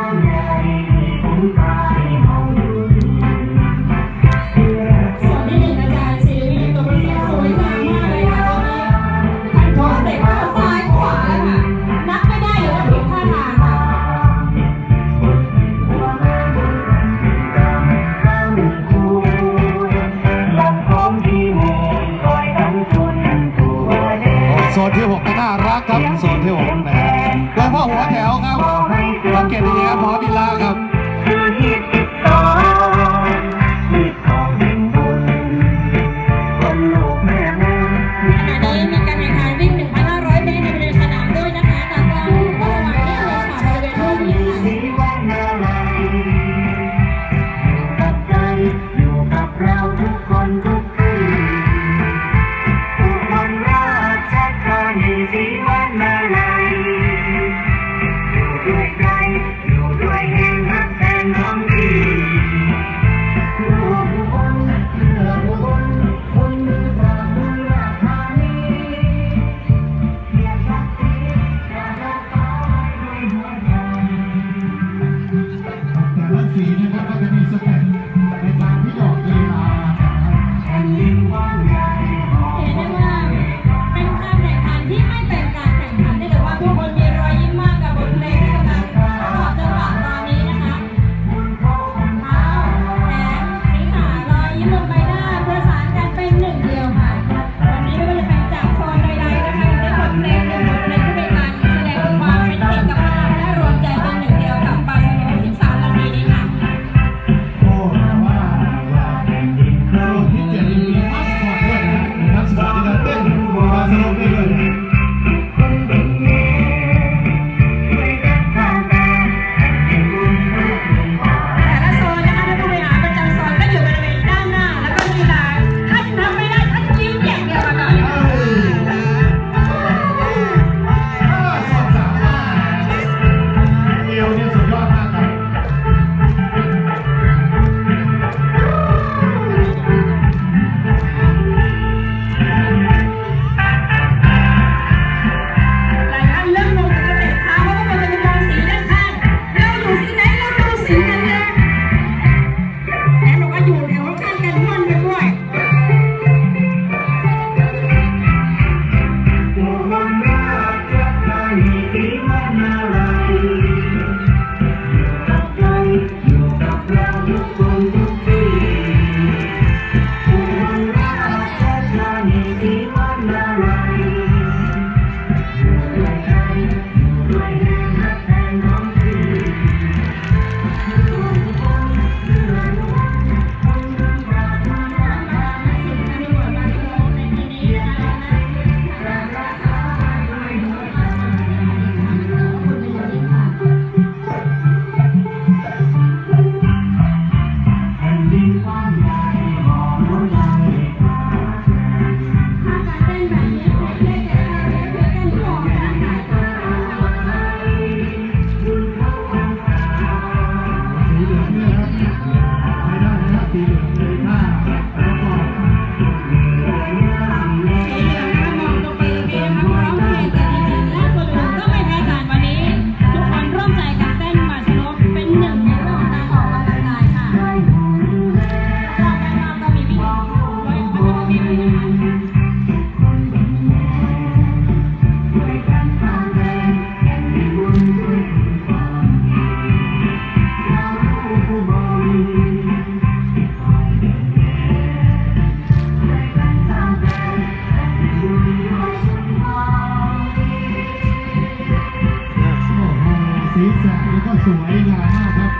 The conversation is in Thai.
Amen. กน่ารักครับโซนที่หกนะฮะและพ่อหัวแถวครับสังเกตดีครับหมอวิลาครับ Thank you. สีสันแล้วก็สวยงามมากครับ